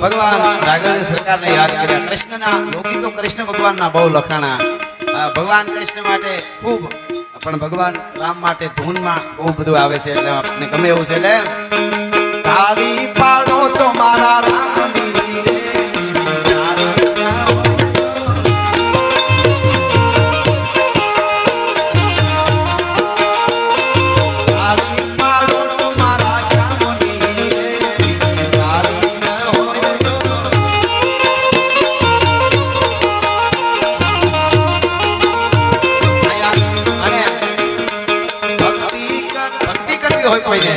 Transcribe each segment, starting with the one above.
ભગવાન રાઘવ સરકારને યાદ કર્યા. કૃષ્ણ ભગવાનના બહુ લખાણા. ભગવાન કૃષ્ણ માટે ખૂબ પણ ભગવાન રામ માટે ધૂનમાં બહુ બધું આવે છે એટલે આપણે ગમે એવું છે એટલે. તાળી કરવી હોય કોઈને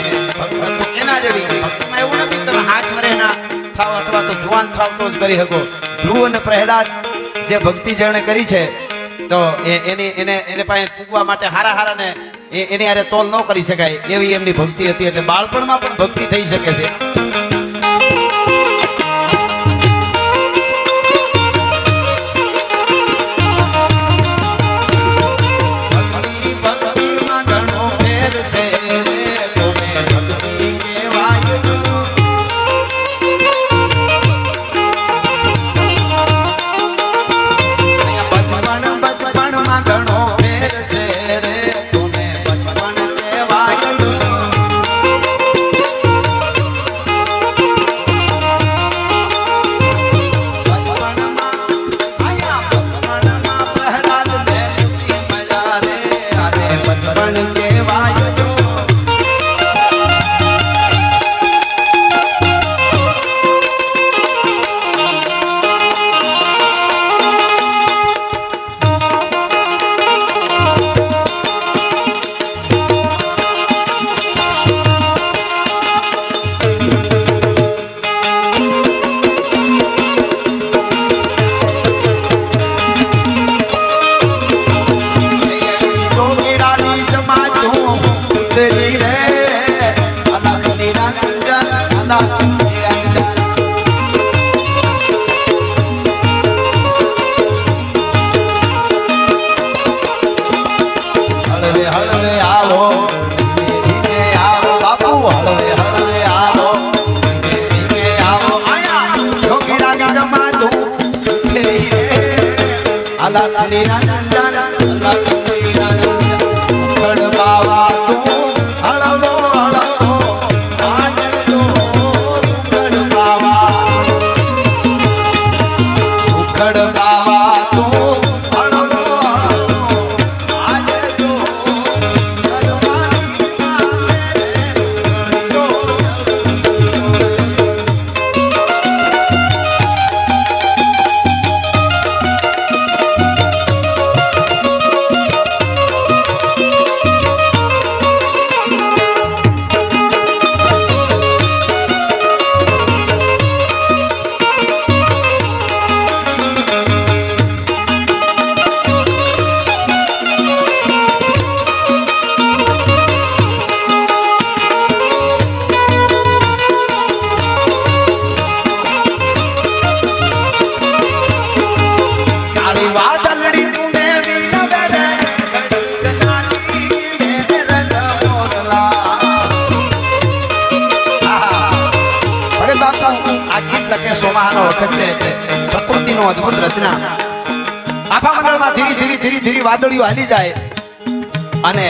એના જેવી. ભક્તિમાં એવું નથી તમે હાથ મરેના થાવ અથવા તો જુવાન થાવ તો જ કરી શકો. ધ્રુવ અને પ્રહલાદ જે ભક્તિ જેણે કરી છે, તો એની, એને એને પાસે પૂગવા માટે હારા હારા ને એ- એની હારે તોલ ન કરી શકાય એવી એમની ભક્તિ હતી. એટલે બાળપણમાં પણ ભક્તિ થઈ શકે છે. ઉતરી રે અલગ નિરંજન અલગ નિરંજન હળવે હળવે આવો ધીમે આવો બાપુ હળવે હળવે આવો ધીમે આવો આયા જોગીડાની જમાતું ઉતરી રે અલગ નિરંજન અલગ સોમાહાનો વખત છે. પ્રકૃતિનો અદ્ભુત રચના. આખા મંડળમાં ધીરે ધીરે ધીરે ધીરે વાદળીઓ હાલી જાય. અને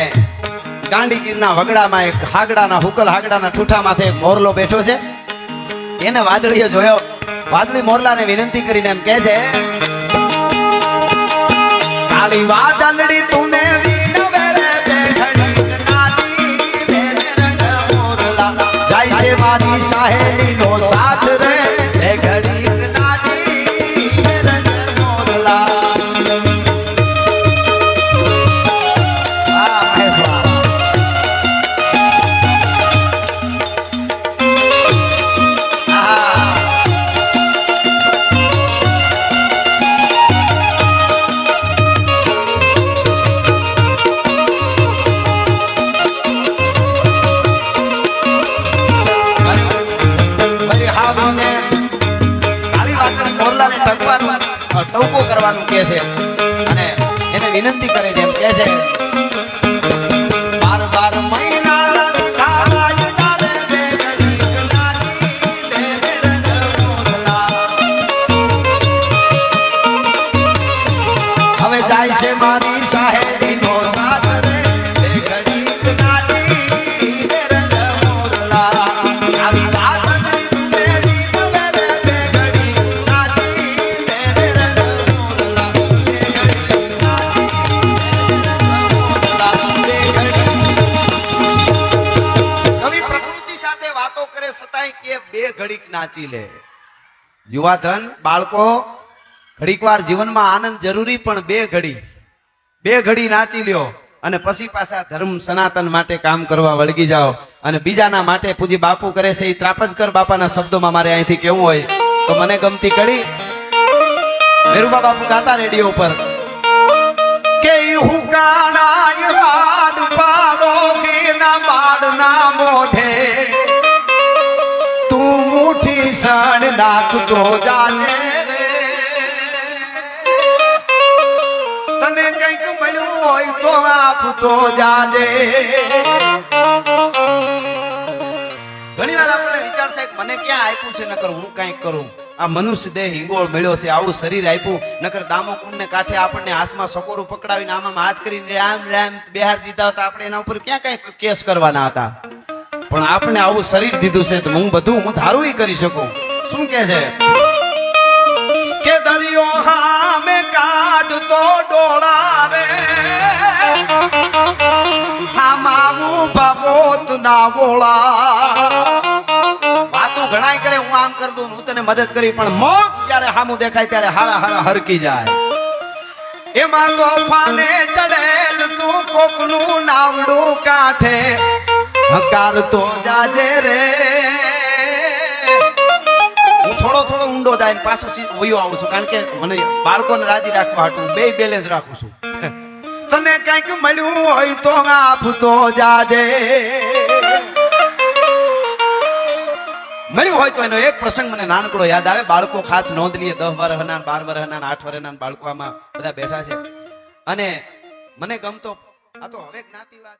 ગાંડીગીરના વગડામાં એક હાગડાના, હુકલ હાગડાના ઠૂઠા માથે મોરલો બેઠો છે. એને વાદળીએ જોયો. વાદળી મોરલાને વિનંતી કરીને એમ કહે છે, કાળી વાદળી તુને જાય છે મારી સાહેલીનો કહે છે. અને એને વિનંતી કરે છે એમ કે છે. ઘડીક નાચી લે. યુવાધન, બાળકો ઘડીક વાર જીવનમાં આનંદ જરૂરી પણ બે ઘડી. બે ઘડી નાચી લ્યો અને પછી પાછા ધર્મ સનાતન માટે કામ કરવા વળગી જાઓ. અને બીજાના માટે પૂજી બાપુ કરે છે એ ત્રાપજકર બાપાના શબ્દોમાં મારે અહીંથી કેવું હોય, તો મને ગમતી કડી મેરુબા બાપુ ગાતા રેડિયો ઉપર. કે હું કાણાય પાડો કે ના મોઢે મુઠી નાખતો જાને તને કંઈક મળ્યું હોય તો આપતો જાજે. ઘણી વાર આપણે વિચાર કે મને ક્યાં આપ્યું છે, નકર હું કંઈક કરું. આ મનુષ્ય દેહ હિંગોળ મળ્યો છે, આવું શરીર આપ્યું. નકર દામો ને કાંઠે આપણને હાથમાં સકોરું પકડાવીને આમાં હાથ કરીને રામ રામ બેહાર દીધા હતા. આપણે એના ઉપર ક્યાં કઈ કેસ કરવાના હતા? પણ આપણે આવું શરીર દીધું છે તો હું બધું હું ધારું કરી શકું. શું કે છે? કે દરિયો હામે કાઢતો ડોળા રે. હામાવું બાબોત ના બોળા વાતો ઘણાય કરે, હું આમ કરી દઉં હું તને મદદ કરી, પણ મોત જ્યારે હામું દેખાય ત્યારે હારા હારા હરકી જાય. એમાં તો ફાને ચડેલ તું કોકનું નાવડું કાંઠે. હકાર તો જાજે રે. હું થોડો થોડો ઊંડો જાય ને પાછો વયો આવું છું, કારણ કે મને બાળકોને રાજી રાખવા હાટું બે બેલેન્સ રાખું છું. તને કંઈક મળ્યું હોય તો આપતો જાજે. મળ્યું હોય તો એનો એક પ્રસંગ મને નાનકડો યાદ આવે. બાળકો ખાસ નોંધ લઈએ દસ વર્ષના બાર વર્ષના આઠ વર્ષના બાળકો આમાં બધા બેઠા છે. અને મને ગમતો, આ તો હવે જ્ઞાતિવાદ.